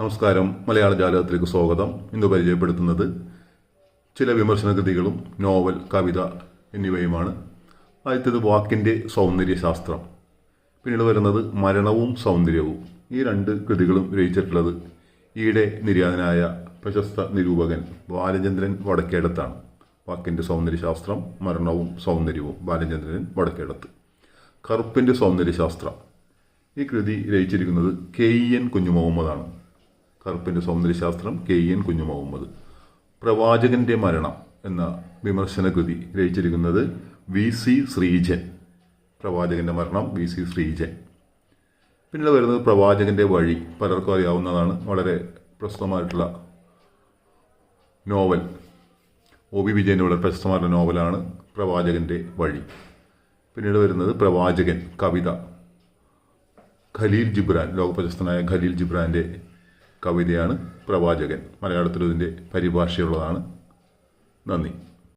നമസ്കാരം. മലയാള ജാലകത്തിലേക്ക് സ്വാഗതം. ഇന്ന് പരിചയപ്പെടുത്തുന്നത് ചില വിമർശന കൃതികളും നോവൽ കവിത എന്നിവയുമാണ്. ആദ്യത്തേത് വാക്കിന്റെ സൗന്ദര്യശാസ്ത്രം. പിന്നീട് വരുന്നത് മരണവും സൗന്ദര്യവും. ഈ രണ്ട് കൃതികളും രചിച്ചിട്ടുള്ളത് ഈയിടെ നിര്യാതനായ പ്രശസ്ത നിരൂപകൻ ബാലചന്ദ്രൻ വടക്കേടത്താണ്. വാക്കിന്റെ സൗന്ദര്യശാസ്ത്രം മരണവും സൗന്ദര്യവും. ബാലചന്ദ്രൻ വടക്കേടത്ത്. കറുപ്പിന്റെ സൗന്ദര്യശാസ്ത്രം. ഈ കൃതി രചിച്ചിരിക്കുന്നത് കെ ഇ എൻ കുഞ്ഞുമുഹമ്മദാണ്. കറുപ്പിന്റെ സൗന്ദര്യശാസ്ത്രം കെ എൻ കുഞ്ഞുമുഹമ്മദ്. പ്രവാചകന്റെ മരണം എന്ന വിമർശന കൃതി രചിച്ചിരിക്കുന്നത് വി സി ശ്രീജൻ. പ്രവാചകന്റെ മരണം വി സി ശ്രീജൻ. പിന്നീട് വരുന്നത് പ്രവാചകന്റെ വഴി. പലർക്കും അറിയാവുന്നതാണ് വളരെ പ്രശസ്തമായിട്ടുള്ള നോവൽ. ഒ ബി വിജയന്റെ വളരെ പ്രശസ്തമായിട്ടുള്ള നോവലാണ് പ്രവാചകന്റെ വഴി. പിന്നീട് വരുന്നത് പ്രവാചകൻ കവിത. ഖലീൽ ജിബ്രാൻ ലോകപ്രശസ്തനായ ഖലീൽ ജിബ്രാന്റെ കവിതയാണ് പ്രവാചകൻ. മലയാളത്തിൽ ഇതിന്റെ പരിഭാഷയുള്ളതാണ്. നന്ദി.